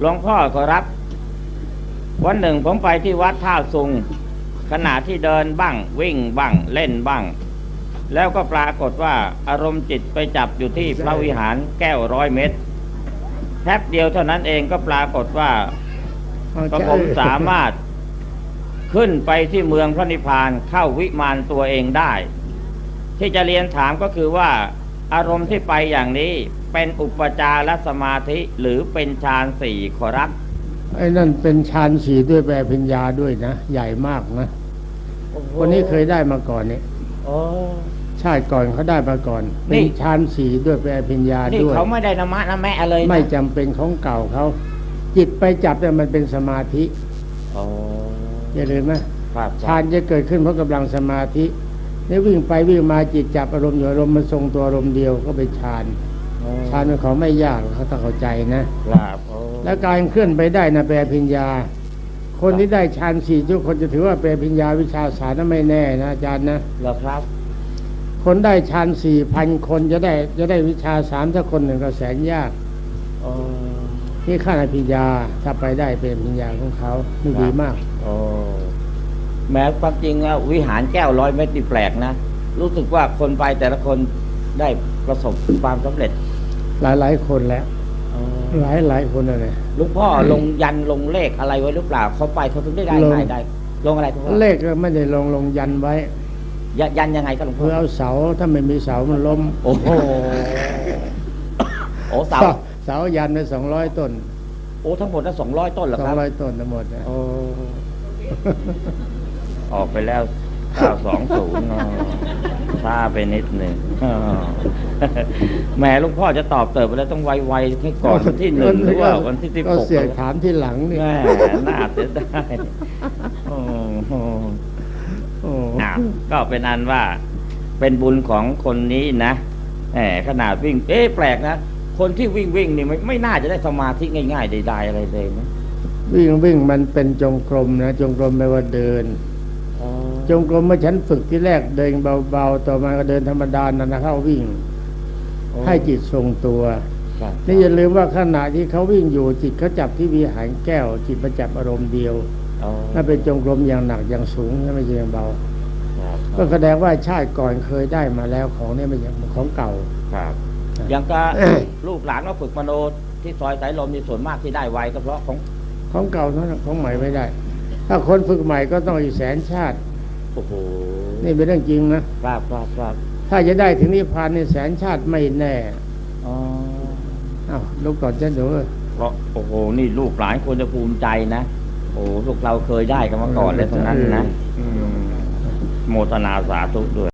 หลวงพ่อขอรับ วันหนึ่งผมไปที่วัดท่าซุง ขณะที่เดินบ้าง วิ่งบ้าง เล่นบ้าง แล้วก็ปรากฏว่าอารมณ์จิตไปจับอยู่ที่พระวิหารแก้วร้อยเมตรแทบเดียวเท่านั้นเองก็ปรากฏว่าก็ผมสามารถขึ้นไปที่เมืองพระนิพพานเข้าวิมานตัวเองได้ ที่จะเรียนถามก็คือว่าอารมณ์ที่ไปอย่างนี้ เป็นอุปจารสมาธิหรือเป็นฌานสี่ขอรับ ไอ้นั่นเป็นฌานสีด้วยแปลพิญญาด้วยนะ ใหญ่มากนะคนนี้เคยได้มาก่อนเนี่ยโอ้ชาติก่อนเขาได้มาก่อนนี่เป็นฌานสีด้วยแปลพิญญานี่ด้วยเขาไม่ได้นมะนะแม่เลยนะไม่จำเป็นของเก่าเขาจิตไปจับเนี่ยมันเป็นสมาธิโอ้อย่าลืมนะครับฌานจะเกิดขึ้นเพราะกำลังสมาธินี่วิ่งไปวิ่งมาจิตจับอารมณ์อยู่อารมณ์มันทรงตัวอารมณ์เดียวก็เป็นฌาน ฌานเป็นของไม่ยากเขาต้องเข้าใจนะครับโอ้แล้วการเคลื่อนไปได้นะแปลพิญญา คนที่ได้ฌานสี่ทุกคนจะถือว่าแปลพิญญาวิชาสารนั้นไม่แน่นะอาจารย์นะเหรอครับ คนได้ฌานสี่พันคนจะได้จะได้วิชาสามถ้าคนหนึ่งก็แสนยากโอ้นี่ขั้นอภิญญาถ้าไปได้เป็นพิญญาของเขานี่ดีมากโอ้แม้ความจริงอะวิหารแก้วร้อยเมตรนี่แปลกนะ รู้สึกว่าคนไปแต่ละคนได้ประสบความสำเร็จ หลายหลายๆคนแล้วหลายหลายๆคนเลยหลุงพ่อลงยันลงเลขอะไรไว้หรือเปล่าเขาไปเขาถึงได้ได้ลงง่ายได้ ลงอะไรทุกเลขก็ไม่ได้ลงลงยันไว้ ยันยันยังไงก็หลวงพ่เพื่ออเอาเสาถ้าไม่มีเสามันล้ม โอ้โหโอ้เสาเสายันไปสองร้อยต้น โอ้ทั้งหมดนั้นสองร้อยต้นเหรอสอคงรับร้อยต้นทั้งหมดนะโอ้ออกไปแล้วเก้าสองศูนย์ ช้าไปนิดหนึ่งแหมหลุงพ่อจะตอบเติบไปแล้วต้องไวๆให้ก่อนวันที่หนึ่งหรือว่าวันที่สิบก็หกเสียงถามที่หลังนี่แม่น่าเสียดายโอ้โหโอ้อ้าวก็เป็นอันว่า เป็นบุญของคนนี้นะแหมขนาดวิ่ง เอ๊ะแปลกนะคนที่วิ่งวิ่งนี่ไม่ไม่น่าจะได้สมาธิง่ายๆใดๆอะไรเลยนะวิ่งวิ่งมันเป็นจงกรมนะจงกรมแปลว่าเดิน จงกรมเมื่อฉันฝึกที่แรกเดินเบาๆ ต่อมาก็เดินธรรมดานะนะเข้าวิ่ง ให้จิตทรงตัวครับนี่อย่าลืมว่าขณะที่เขาวิ่งอยู่จิตเขาจับที่วิหารแก้ว จิตประจับอารมณ์เดียวอ๋อนั่นเป็นจงกรมอย่างหนักอย่างสูงไม่ใช่อย่างเบาครับก็แสดงว่าชาติก่อนเคยได้มาแล้วของเนี่ยไม่ใช่ของเก่าครับอย่างก็ลูกหลานมาฝึกมโนที่ซอยสายลมมีส่วนมากที่ได้ไวก็เพราะของของเก่าเท่านั้นของใหม่ไม่ได้ ถ้าคนฝึกใหม่ก็ต้องอีกแสนชาติ โอ้โหนี่เป็นเรื่องจริงนะครับครับครับถ้าจะได้ถึงนิพพานในแสนชาติไม่แน่อ๋ออ้าวลูกก่อนจะดูเพราะโอ้โห นี่ลูกหลานควรจะภูมิใจนะโอ้พวกเราเคยได้กันมาก่อนเลยทั้งนั้นนะอืมโมทนาสาธุด้วย